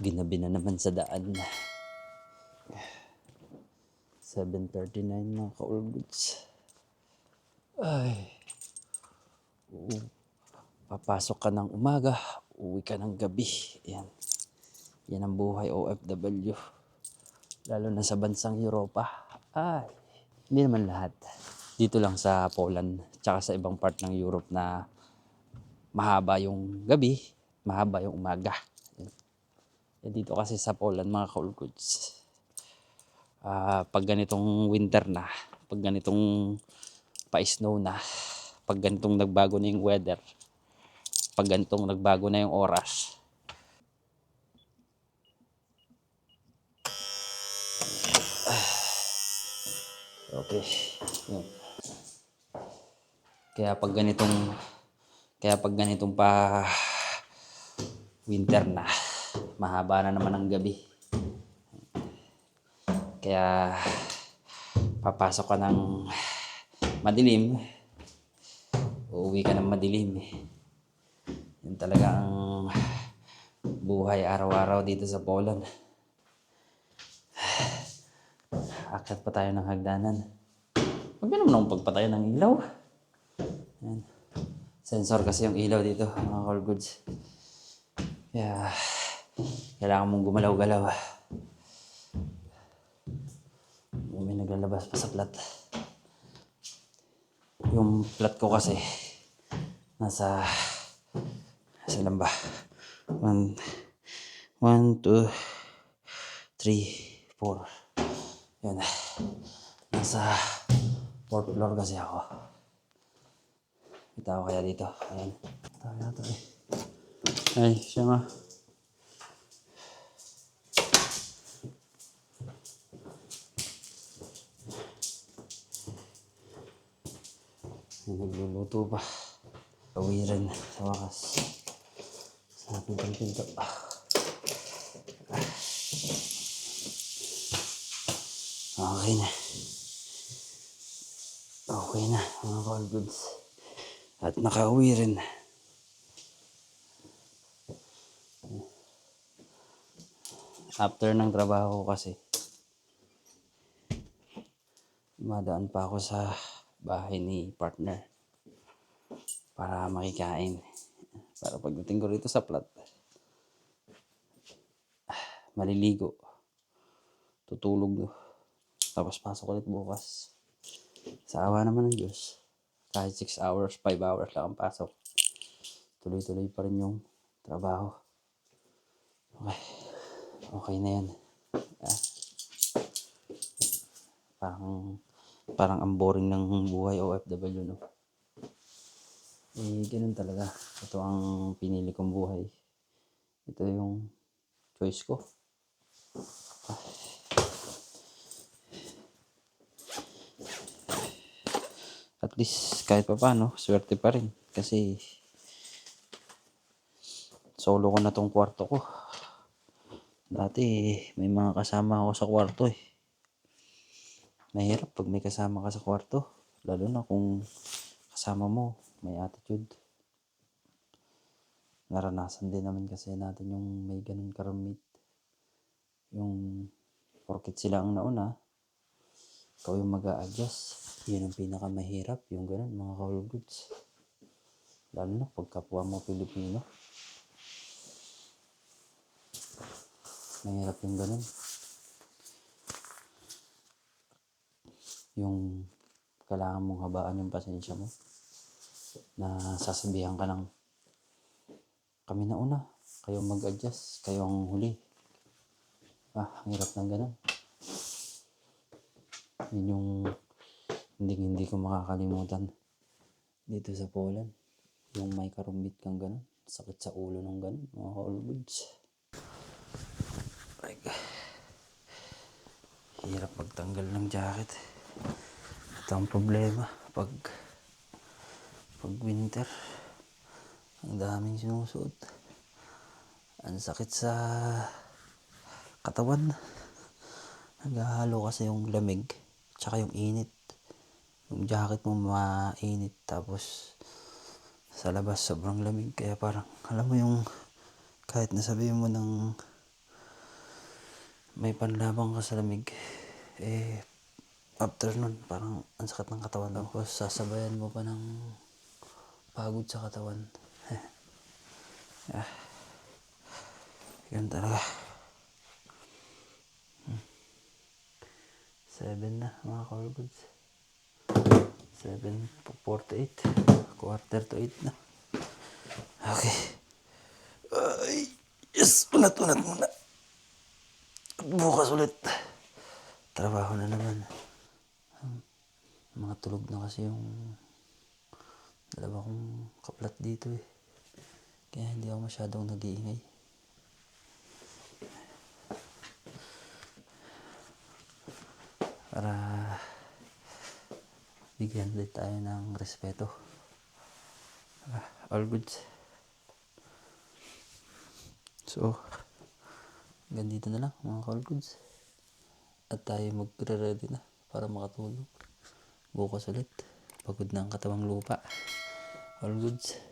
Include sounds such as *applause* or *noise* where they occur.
Ginabi na naman sa daan. 7.39 mga ka-all goods. Ay. Oo. Papasok ka ng umaga, uwi ka ng gabi. Yan. Yan ang buhay OFW. Lalo na sa bansang Europa. Ay. Hindi naman lahat. Dito lang sa Poland, tsaka sa ibang part ng Europe na mahaba yung gabi, mahaba yung umaga. Eh, dito kasi sa Poland, mga ka-all goods, ah, pag ganitong winter na, pag ganitong pa-snow na, pag ganitong nagbago na yung weather, pag ganitong nagbago na yung oras, Okay. Yun. Kaya pag ganitong kaya pag ganitong pa winter na, mahaba na naman ang gabi. Kaya papasok ka ng madilim, uuwi ka ng madilim. Yan talaga ang buhay araw-araw dito sa Poland. Akyat pa tayo ng hagdanan. Huwag naman akong pagpatay ng ilaw. Yan. Sensor kasi yung ilaw dito, mga call goods. Kaya, kailangan mong gumalaw-galaw. May naglalabas pa sa plat. Yung plat ko kasi, nasa, nasa ilan ba? One, one, two, three, four. Yun. Nasa fourth floor kasi ako. May tao kaya dito. Ayan. Tao yata eh. Ay, siya nga. Nagluluto pa. Kawiran sa wakas. Sa ating pinto. Okay na. Okay na, mga call goods. At nakauwi rin. After ng trabaho ko kasi, madaan pa ako sa bahay ni partner para makikain. Para pagdating ko rito sa plat, *sighs* maliligo, tutulog, tapos pasok ulit bukas. Sa awa naman ng Diyos, kahit 6 hours, 5 hours lang ang pasok, tuloy-tuloy pa rin yung trabaho. Okay. Okay na yan. Ah. Parang, parang ang boring ng buhay OFW, no? Eh, ganun talaga. Ito ang pinili kong buhay. Ito yung choice ko. At least, kahit pa paano, swerte pa rin. Kasi, solo ko na tong kwarto ko. Dati, may mga kasama ako sa kwarto eh. Mahirap pag may kasama ka sa kwarto. Lalo na kung kasama mo, may attitude. Naranasan din naman kasi natin yung may ganun karamit. Yung porkit sila ang nauna, ikaw yung mag adjust Yun ang pinakamahirap, yung ganun, mga call goods. Lalo na pag kapwa mo Pilipino. Mahirap yung ganun. Yung kailangan mong habaan yung pasensya mo. Na sasabihan ka ng kami na una. Kayo mag-adjust. Kayo ang huli. Ah, ang hirap ng ganun. Yun yung hindi hindi ko makakalimutan dito sa Poland. Yung may karumbit kang ganun. Sakit sa ulo ng ganun. Mga goods. Like, hirap magtanggal ng jacket. Ito ang problema pag pag winter. Ang daming sinusuot. Ang sakit sa katawan. Naghahalo kasi yung lamig tsaka yung init. Yung jacket mo mainit tapos sa labas sobrang lamig kaya parang alam mo yung kahit nasabihin mo ng may panlabang ka sa lamig. Eh, after nun, parang ang sakit ng katawan. Tapos sasabayan mo pa ng pagod sa katawan. *laughs* ah, yan talaga. Hmm. Seven na mga core goods. 7.48. Quarter to 8 na. Okay. Ay, yes, unat-unat muna. Bukas ulit. Trabaho na naman. Tulog na kasi yung dalawa kong kaplat dito eh. Kaya hindi ako masyadong nag-iingay. Para bigyan ulit tayo ng respeto. All goods. So, ganito na lang mga all goods. At tayo magre-ready na para makatulog. Bukas ulit. Pagod na ang katawang lupa. All goods.